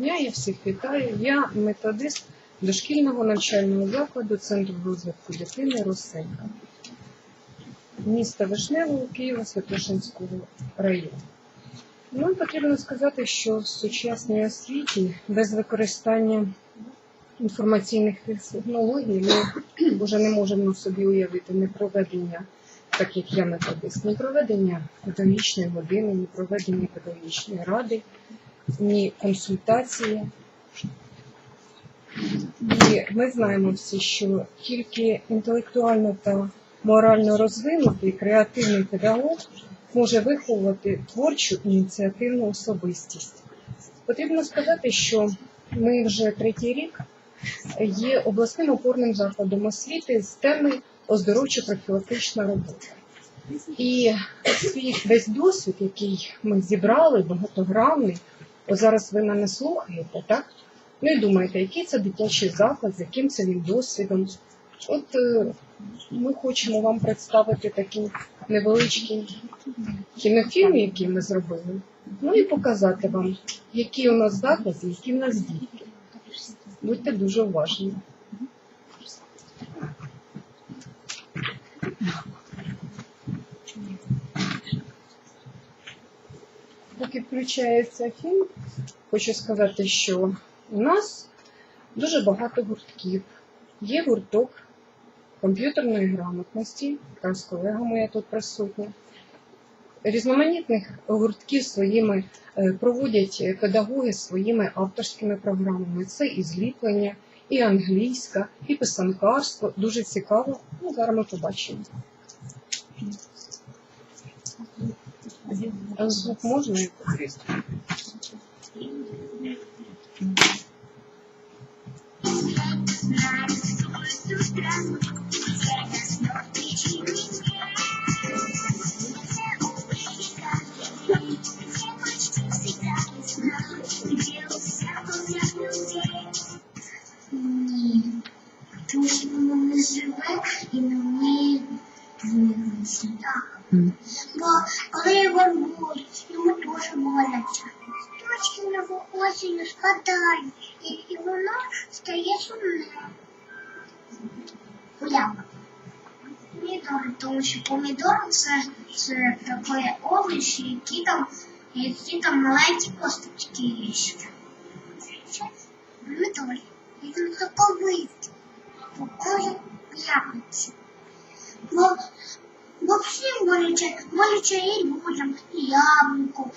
дня, я всіх вітаю. Я методист дошкільного навчального закладу Центру розвитку дитини Росинка міста Вишневого Києва Святошинського району. Ну, потрібно сказати, що в сучасній освіті без використання інформаційних технологій ми вже не можемо собі уявити не проведення, так як я методист, не проведення педагогічної години, ні проведення педагогічної ради, ні консультації. І ми знаємо всі, що тільки інтелектуально та морально розвинутий креативний педагог може виховувати творчу ініціативну особистість. Потрібно сказати, що ми вже третій рік є обласним опорним закладом освіти з теми оздоровчо-профілактична робота. І свій весь досвід, який ми зібрали, багатогранний, от зараз ви мене слухаєте, так? Ну і думаєте, який це дитячий заклад, з яким це він досвідом. От е, ми хочемо вам представити такий невеличкий кінофільм, який ми зробили, ну і показати вам, які у нас заклади, які у нас дітки. Будьте дуже уважні. Поки включається фільм, хочу сказати, що у нас дуже багато гуртків. Є гурток комп'ютерної грамотності, якраз з колегами я тут присутня. Різноманітних гуртків своїми е, проводять педагоги своїми авторськими програмами. Це і зліплення, і англійська, і писанкарство. Дуже цікаво. Ну, зараз ми побачимо. Звук не живе і не вміє двигатися. Так. Бо коли його рвуть, йому дуже боляче. Точки нього осінню спадають, і, і воно стає сумне. Гуляка. Помідори, тому що помідори це, це таке овочі, які там, які там маленькі косточки є. Це помідори. І він соковитий. Такої яблуці. Бо, бо всім боляче, боляче і людям, і яблуку.